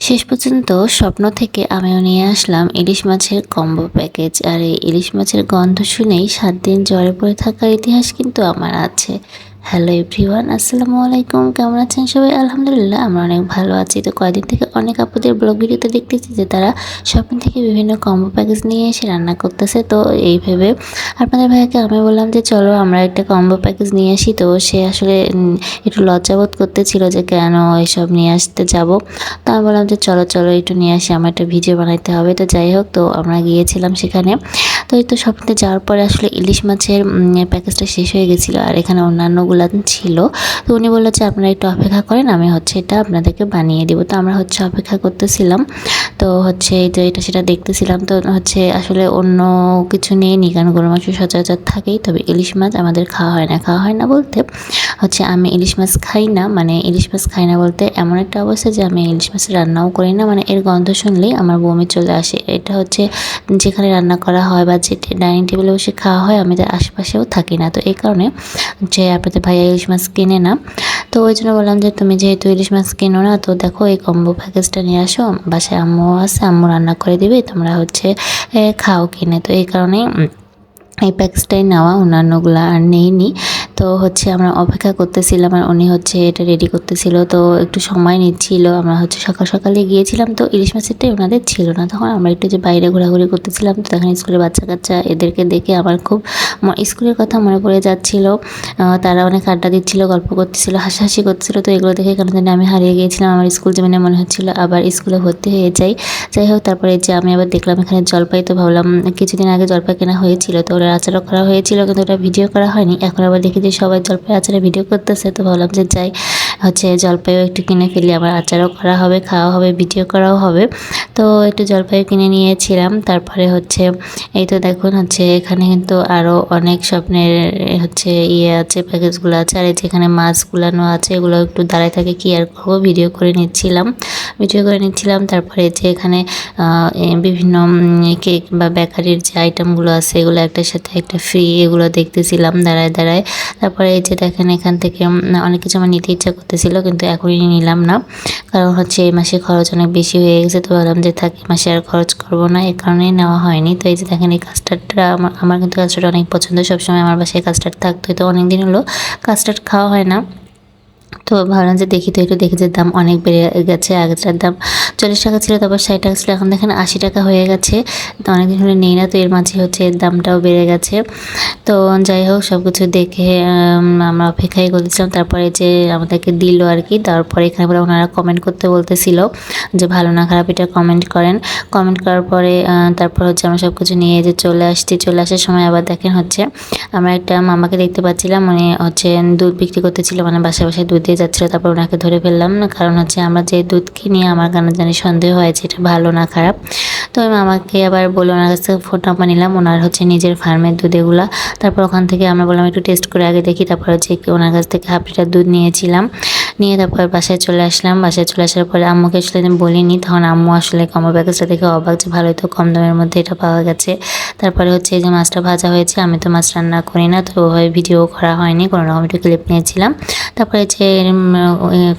শেষ পর্যন্ত স্বপ্ন থেকে আমিও নিয়ে আসলাম ইলিশ মাছের কম্বো প্যাকেজ। আর এই ইলিশ মাছের গন্ধ শুনেই সাত দিন জ্বরে পড়ে থাকার ইতিহাস কিন্তু আমার আছে। হ্যালো এভরিওয়ান আসসালামু আলাইকুম। কেমন আছেন সবাই? আলহামদুলিল্লাহ, আমরা অনেক ভালো আছি। তো কয়েকদিন থেকে অনেক আপুদের ব্লগ ভিডিওতে দেখতেছি যে তারা শপিং থেকে বিভিন্ন কম্বো প্যাকেজ নিয়ে এসে রান্না করতেছে। তো এই ভেবে আপনাদের ভাইয়াকে আমি বললাম যে, চলো আমরা একটা কম্বো প্যাকেজ নিয়ে আসি। তো সে আসলে একটু লজ্জাবোধ করতেছিল যে, কেন এসব নিয়ে আসতে যাব? তো আমি বললাম যে, চলো চলো, একটু নিয়ে আসি। আমার একটা ভিডিও বানাইতে হবে। তো যাই হোক, তো আমরা গিয়েছিলাম সেখানে। তো এই তো শপিংতে যাওয়ার পরে আসলে ইলিশ মাছের প্যাকেজটা শেষ হয়ে গেছিল। আর এখানে অন্যান্যগুলো ছিল। তো উনি বলল যে, আপনারা একটু অপেক্ষা করেন, আমি হচ্ছে এটা আপনাদেরকে বানিয়ে দেবো। তো আমরা হচ্ছে অপেক্ষা করতেছিলাম। তো হচ্ছে এই তো এটা সেটা দেখতেছিলাম, তো হচ্ছে আসলে অন্য কিছু নেই নি কারণ গরু মাংস সচরাচর থাকেই, তবে ইলিশ মাছ আমাদের খাওয়া হয় না, খাওয়া হয় না বলতে হচ্ছে আমি ইলিশ মাছ খাই না মানে ইলিশ মাছ খাই না বলতে এমন একটা অবস্থা যে আমি ইলিশ মাছ রান্নাও করি না মানে এর গন্ধ শুনলেই আমার বমি চলে আসে। এটা হচ্ছে যেখানে রান্না করা হয় বা যে ডাইনিং টেবিলে বসে খাওয়া হয়, আমি তার আশেপাশেও থাকি না। তো এই কারণে যে আপনাদের ভাইয়া ইলিশ মাছ কিনে না তো ওই জন্য বললাম যে, তুমি যেহেতু ইলিশ মাছ কিনো না, তো দেখো এই কম্বো প্যাকেজটা নিয়ে আসো। বাসায় আম্মু আছে, আম্মু রান্না করে দিবে, তোমরা হচ্ছে খাও কিনে। তো এই কারণেই এই প্যাকেজটাই নেওয়া, অন্যান্যগুলো আর নেইনি। তো হচ্ছে আমরা অপেক্ষা করতেছিলাম আর উনি হচ্ছে এটা রেডি করতেছিল। তো একটু সময় নিচ্ছিল, আমরা হচ্ছে সকাল সকালে গিয়েছিলাম। তো ইলিশ মাছেরটাই ওনাদের ছিল না। তখন আমরা একটু যে বাইরে ঘোরাঘুরি করতেছিলাম, তো তখন স্কুলের বাচ্চা কাচ্চা এদেরকে দেখে আমার খুব স্কুলের কথা মনে পড়ে যাচ্ছিল। তারা অনেক আড্ডা দিচ্ছিল, গল্প করতেছিল, হাসাহাসি করছিল তো এগুলো দেখে কেন জানি আমি হারিয়ে গিয়েছিলাম। আমার স্কুল জীবনে মনে হচ্ছিল আবার স্কুলে ভর্তি হয়ে যাই। যাই হোক, তারপরে যে আমি আবার দেখলাম এখানে জলপাই, তো ভাবলাম কিছুদিন আগে জলপাই কেনা হয়েছিল। তো ওরা আচারও করা হয়েছিল, কিন্তু ওটা ভিডিও করা হয়নি। এখন আবার দেখি যে সবাই জলপাই আচারে ভিডিও করতেছে। তো ভাবলাম যে যাই হচ্ছে জলপাইও একটু কিনে ফেলি, আবার আচারও করা হবে, খাওয়া হবে, ভিডিও করাও হবে। তো একটু জলপাইও কিনে নিয়েছিলাম, তারপরে হচ্ছে এই তো দেখুন হচ্ছে এখানে কিন্তু আরও অনেক স্বপ্নের হচ্ছে ইয়ে আছে, প্যাকেজগুলো আছে, আর এই যেখানে মাছ গুলানো আছে, এগুলো একটু দাঁড়ায় থাকে, কি আর করব, ভিডিও করে নিচ্ছিলাম। ভিডিও করে নিচ্ছিলাম, তারপরে যে এখানে বিভিন্ন কেক বা বেকারির যে আইটেমগুলো আছে, এগুলো একটার সাথে একটা ফ্রি, এগুলো দেখতেছিলাম দাঁড়ায় দাঁড়ায়। তারপরে এই যে দেখেন এখান থেকে অনেক কিছু আমার নিতে ইচ্ছা করতেছিল, কিন্তু এখনই নিলাম না। কারণ হচ্ছে এই মাসে খরচ অনেক বেশি হয়ে গেছে, তো ভাবলাম যে থাক মাসে আর খরচ করব না এই কারণেই নেওয়া হয়নি। তো এই যে দেখেন, এই কাস্টার্ডটা আমার আমার কিন্তু কাস্টার্ড অনেক পছন্দ। সবসময় আমার বাসায় কাস্টার্ড থাকতো তো অনেক দিন হলো কাস্টার্ড খাওয়া হয় না। তো ভাবলাম যে দেখি তো একটু দেখি যে দাম অনেক বেড়ে গেছে, আগেরটার দাম চল্লিশ টাকা ছিল, তারপর ষাট টাকা ছিল, এখন দেখেন আশি টাকা হয়ে গেছে। তো অনেকদিন হলে নেই না, তো এর মাঝে হচ্ছে এর দামটাও বেড়ে গেছে। তো যাই হোক সব কিছু দেখে আমরা অপেক্ষাই করতেছিলাম। তারপরে যে আমাদেরকে দিল আর কি, তারপরে এখানে আবার ওনারা কমেন্ট করতে বলতেছিল যে ভালো না খারাপ এটা কমেন্ট করেন। কমেন্ট করার পরে তারপর হচ্ছে আমরা সব কিছু নিয়ে যে চলে আসছি, চলে আসার সময় আবার দেখেন হচ্ছে আমরা একটা মামাকে দেখতে পাচ্ছিলাম মানে হচ্ছে দুধ বিক্রি করতেছিল মানে বাসায় বাসায় দুধ দিয়ে যাচ্ছিল, তারপর ওনাকে ধরে ফেললাম। কারণ হচ্ছে আমরা যে দুধ কিনি, আমার কেন জানি সন্দেহ হয়েছে এটা ভালো না খারাপ। তো আমি মামাকে আবার বলে ওনার কাছ থেকে ফোন নাম্বার নিলাম। ওনার হচ্ছে নিজের ফার্মের দুধ এগুলা। তারপর ওখান থেকে আমরা বললাম, একটু টেস্ট করে আগে দেখি। তারপর হচ্ছে ওনার কাছ থেকে হাফ লিটার দুধ নিয়েছিলাম। নিয়ে তারপর বাসায় চলে আসলাম। বাসায় চলে আসার পরে আম্মুকে আসলে আমি বলিনি। তখন আম্মু আসলে কমর প্যাকেজটা দেখে অবাক যে ভালোই তো কম দামের মধ্যে এটা পাওয়া গেছে। তারপরে হচ্ছে যে মাছটা ভাজা হয়েছে, আমি তো মাছ রান্না করি না। তো ওভাবে ভিডিও করা হয়নি। কোনো রকম একটু ক্লিপ নিয়েছিলাম। তারপরে যে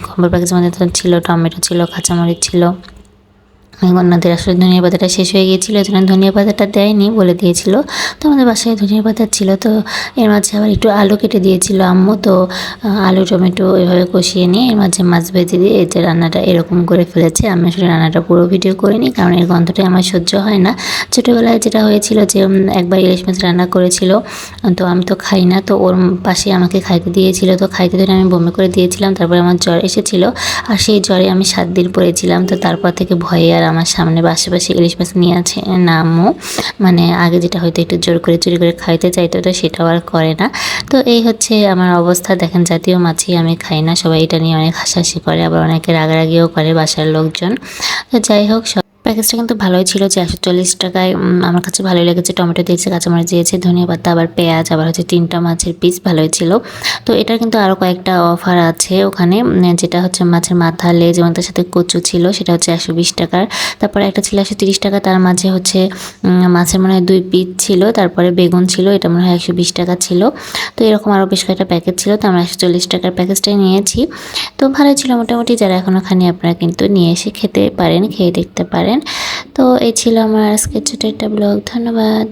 খবর প্যাকেজের মধ্যে ছিল টমেটো ছিল কাঁচামরিচ ছিল। ওনাদের আসলে ধনিয়া পাতাটা শেষ হয়ে গিয়েছিল, এই জন্য ধনিয়া পাতাটা দেয়নি, বলে দিয়েছিল। তো আমাদের বাসায় ধনিয়া পাতা ছিল, তো এর মাঝে আবার একটু আলু কেটে দিয়েছিল আম্মু, তো আলু, টমেটো এভাবে কষিয়ে নিয়ে এর মাঝে মাছ ভেজে দিয়ে যে রান্নাটা এরকম করে ফেলেছে। আমি আসলে রান্নাটা পুরো ভিডিও করিনি, কারণ এর গন্ধটাই আমার সহ্য হয় না। ছোটোবেলায় যেটা হয়েছিল যে একবার ইলিশ মাছ রান্না করেছিল, তো আমি তো খাই না, তো ওর পাশে আমাকে খাইতে দিয়েছিল, তো খাইতে ধরে আমি বমি করে দিয়েছিলাম, তারপরে আমার জ্বর এসেছিল। আর সেই জ্বরে আমি সাত দিন পড়েছিলাম, তো তারপর থেকে ভয়ে আর আমার সামনে বাসে বাসে ইলিশ মাছ নিয়ে আছে নামও মানে আগে যেটা হয়তো একটু জোর করে চুরি করে খাইতে চাইতো, তো সেটাও আর করে না। তো এই হচ্ছে আমার অবস্থা। দেখেন, জাতীয় মাছই আমি খাই না। সবাই এটা নিয়ে অনেক হাসাহাসি করে, আবার অনেকে রাগারাগিও করে বাসার লোকজন। তো যাই হোক প্যাকেজটা কিন্তু ভালোই ছিল যে একশো চল্লিশ টাকায় আমার কাছে ভালোই লেগেছে। টমেটো দিয়েছে, কাঁচামরিচ দিয়েছে, ধনিয়া পাতা, আবার পেঁয়াজ, আবার হচ্ছে তিনটা মাছের পিস ভালোই ছিল। তো এটার কিন্তু আরও কয়েকটা অফার আছে ওখানে যেটা হচ্ছে মাছের মাথা লেজ এবং তার সাথে কচু ছিল, সেটা হচ্ছে একশো বিশ টাকার। তারপরে একটা ছিল একশো তিরিশ টাকা, তার মাঝে হচ্ছে মাছের মনে হয় দুই পিস ছিল, তারপরে বেগুন ছিল, এটা মনে হয় একশো বিশ টাকা ছিল। তো এরকম আরও বেশ কয়েকটা প্যাকেজ ছিল, তো আমরা একশো চল্লিশ টাকার প্যাকেজটাই নিয়েছি। তো ভালোই ছিল মোটামুটি, যারা এখনও খানি আপনারা কিন্তু নিয়ে এসে খেতে পারেন, খেয়ে দেখতে পারেন। তো এই ছিল আমার আজকে ছোট একটা ব্লগ ধন্যবাদ।